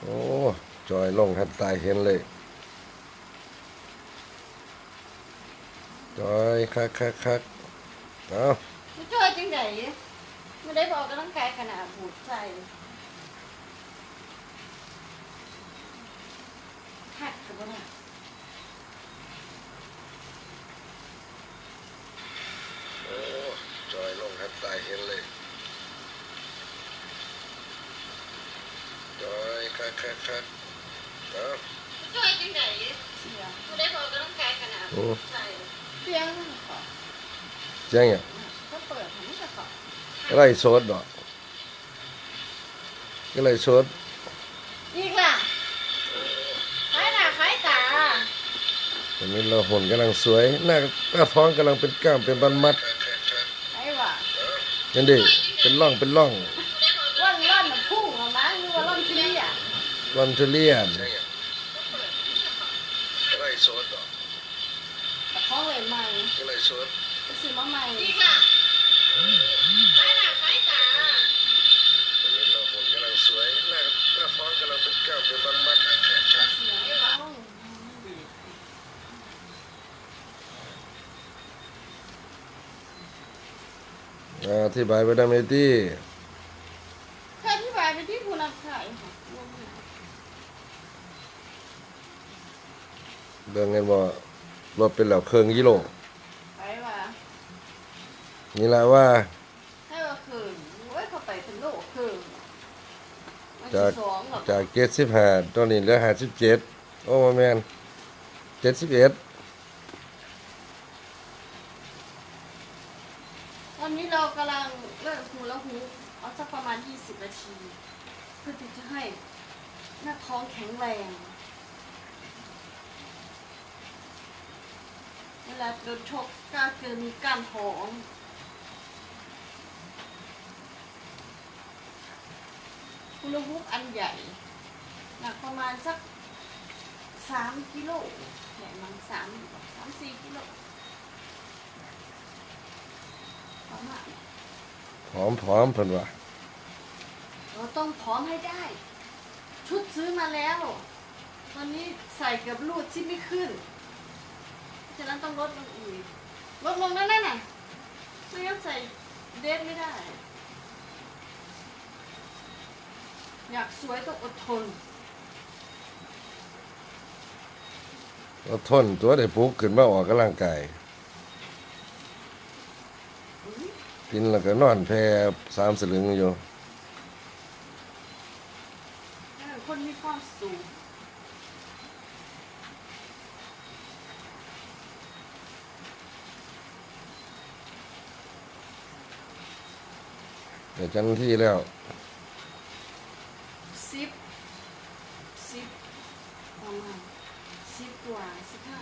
โอ้ จอยลงทันตายเห็นเลย จอยคักคักคักเอาไม่ช่วยจังไดไม่ได้บอกกำลังกายขนาดบูดใจหักกับว่า โอ้จอยลงทันตายเห็นเลย จอย คักคักคักเอาช่วยจังไดเสียงไม่ได้บอกกำลังกายขนาดบูดใจเสียงมันขอแจ้งอะก็เปิดมันจะขอไล่โซดดอกก็ไล่โซดอีกล่ะคล้ายหน้าคล้ายตาตอนนี้เราหุ่นกำลังสวยหน้าหน้าท้องกำลังเป็นกล้ามเป็นบันมัดไอ้ว่ะนั่นดิเป็นร่องเป็นร่อง วันทุเรียนไล่โซดดอกแต่เขาเลยใหม่ก็ไล่โซดไปซื้อมาใหม่อีกล่ะคล้ายหน้าคล้ายตาตอนนี้เราหุ่นกำลังสวยหน้าหน้าท้องกำลังเป็นกล้ามเป็นบันมัดเสียงไอ้ว่ะอ่าอธิบายไปได้ไหมที่เคยอธิบายไปที่ผู้นักขายค่ะ เรื่องเงินบ่รถเป็นแล้วเครื่องกิโลไปว่านี่ละว่า ให้ว่าคืนโอ้ยเขาไปเป็นโลกคืนมันจากสิสองหรอกจากเจ็ดสิบห้าตอนนี้เหลือห้าสิบเจ็ดโอ้บ่แมนเจ็ดสิบเอ็ดตอนนี้เรากำลังเลิกหูแล้วหูเอาสักประมาณ 20 นาที เพื่อที่จะให้หน้าท้องแข็งแรง เวลาโดนชกกล้าเกินมีกล้ามท้องคุณลูกอันใหญ่ หนักประมาณสักสามกิโลใหญ่มันสามสามสี่กิโลประมาณหอมผอมเพิ่นว่าเราต้องพร้อมให้ได้ ชุดซื้อมาแล้ว ตอนนี้ใส่เกับรูดที่ไม่ขึ้น ฉะนั้นต้องลดลงอีกลดลงนั่นน่ะไม่งั้นใส่เดฟไม่ได้ อยากสวยต้องอดทนเราทนตัวได้ปลุกขึ้นมาออกกำลังกายกินแล้วก็นอนแพร่สามสลึงอยู่เออคนมีความสูง เดี๋ยวจันที่แล้วสิบสิบประมาณสิบกว่าสิบห้า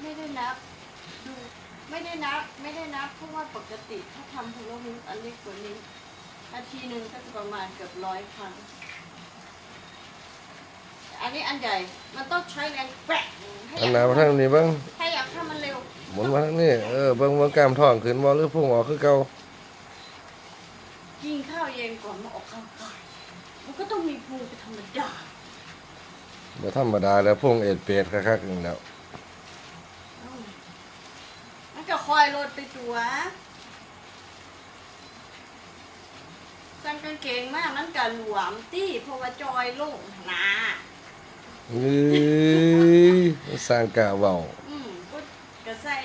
ไม่ได้นับดูไม่ได้นับไม่ได้นับเพราะว่าปกติถ้าทำพลหุอันเล็กกว่านี้นาทีหนึ่งก็จะประมาณเกือบร้อยครั้งอันนี้อันใหญ่มันต้องใช้แรงแกร่งให้อันอยาหนากมาทางนี้เบ้างให้อยากทำมันเร็ว หมุนมาทางนี้เออเบิ่งเบิ่งกล้ามท้องขึ้นบ่หรือพุ่งออกคือเก่ากินข้าวเย็นก่อนมาออกกำลังกายมันก็ต้องมีพุงเป็นธรรมดาบ่ธรรมดาแล้วพุ่งเอ็ดเป็ดคักๆนึงแล้วอืมมันก็คอยลดไปตัวสั่งกางเกงมากมันก็หลวมตี้เพราะว่าจอยลงหนาเอ้ยสร้างกะเว้า อืมก็ก็ใส่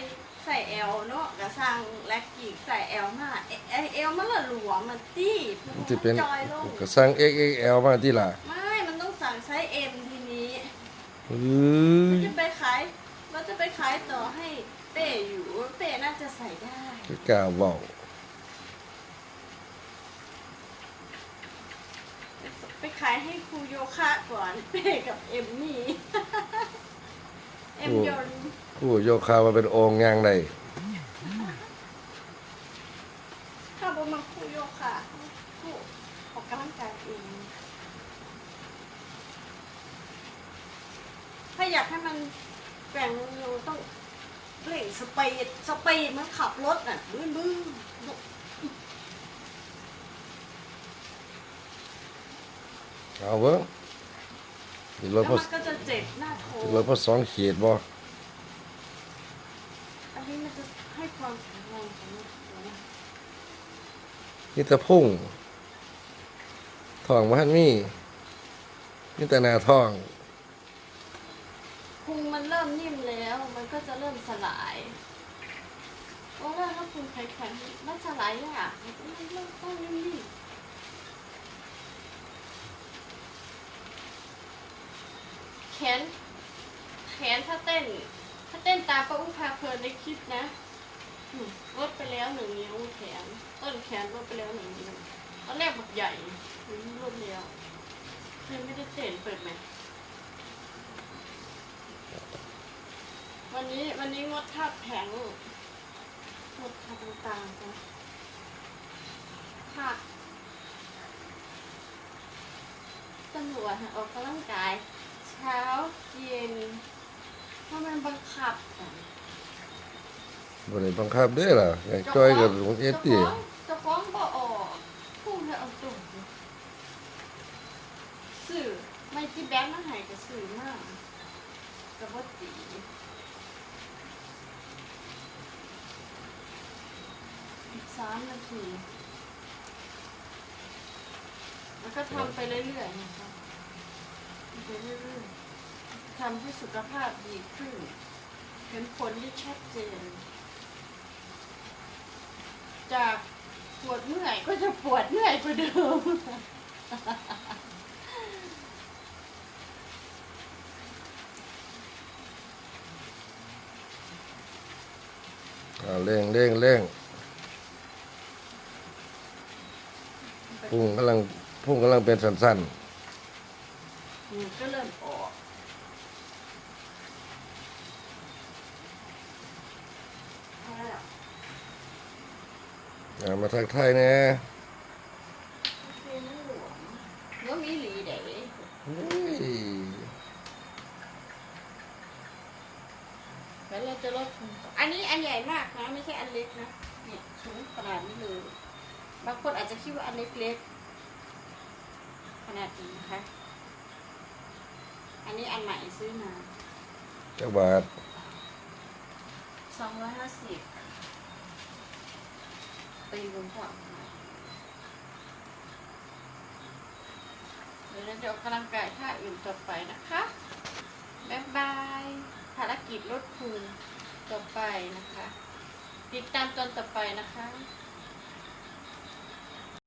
ใส่เอลเนาะก็สั่งแล็ กกีกใส่เอลมาเอเอเอลมันละหลวมมันตี้เพราะว่าที่เป็นมันจอยลงก็สร้าง XXL มาที่ล่ะไม่มันต้องสั่งไซส์เอ็มทีนี้เอ้เรายจะไปขายเราจะไปขายต่อให้เป้อยู่เป้น่าจะใส่ได้กะเว้าไปขายให้ครูโยคะก่อนเป้กับเอ็มนี่เอ็มยนต์ผู้โยคามาเป็นองค์ยางได้ ถ้าบมาครู โยคะครูออกกำลังกายเองถ้าอยากให้มันแกว่งเร็วต้องเร่งสปีดสปีดมันขับรถน่ะบื้นบื้นเอาเบิ้งอีกรแล้ถวพอมันก็จะเจ็บหน้าท้องอีกรถพอสองขีดบ่อันนี้มันจะให้ความแข็งแรงของลูกหัวนะนี่แต่พุ่งทองบ่ทันมีนี่แต่นาทองพุงมันเริ่มนิ่มแล้ว มันก็จะเริ่มสลายเพราะว่าถ้าพุงแข็งๆมันสลายยากมันเริ่มต้องนิ่มๆแขนแขนถ้าเต้น ถ้าเต้นตามป้าอุ้พาเพลินในคลิปนะ ลดไปแล้วหนึ่งนิ้วแขน ต้นแขนลดไปแล้วหนึ่งนิ้วตอนแรกแบบใหญ่หนึ่งนิ้วลดแล้วยังไม่ได้เต้นเปิดไหมวันนี้วันนี้งดท่าแผงงดท่าต่างๆนะค่ะตำรวจออกกำลังกาย เช้าเย็นถ้ามันบังคับ บ่ได้บังคับเด้ล่ะไอ้จ้อยกับหลวงเอ็ดติจะฟ้องจะฟ้องบ่ออกพูดให้เอาตรงสื่อไม่ที่แบงค์มาใหายกับสื่อมากกับว่าตีอีกสามนาทีแล้วก็ทำไปเรื่อยๆนะคะทำไปเรื่อยๆทำให้สุขภาพดีขึ้น เห็นผลที่ชัดเจน จากปวดเมื่อยก็จะปวดเมื่อยกว่าเดิมเอาเร่งเร่งเร่งพุ่งกำลังพุ่งกำลังเป็นสั้น อืมก็เริ่มออกเอาละ ๆเอา มาทักทายน่เป็นหลวงว่ามีหลีเด๋เฮ้ยแล้วเราจะลดอันนี้อันใหญ่มากนะ ไม่ใช่อันเล็กนะ เนี่ยสูงขนาดนี้เลย บางคนอาจจะคิดว่าอันเล็กๆ ขนาดนี้นะคะ อันนี้อันใหม่ซื้อมาจักบาทสองร้อยห้าสิบ ตีรวมก่อนค่ะเดี๋ยวเราจะออกกำลังกายท่าอื่นต่อไปนะคะบ๊ายบาย ภารกิจลดพุงต่อไปนะคะ ติดตามตอนต่อไปนะคะ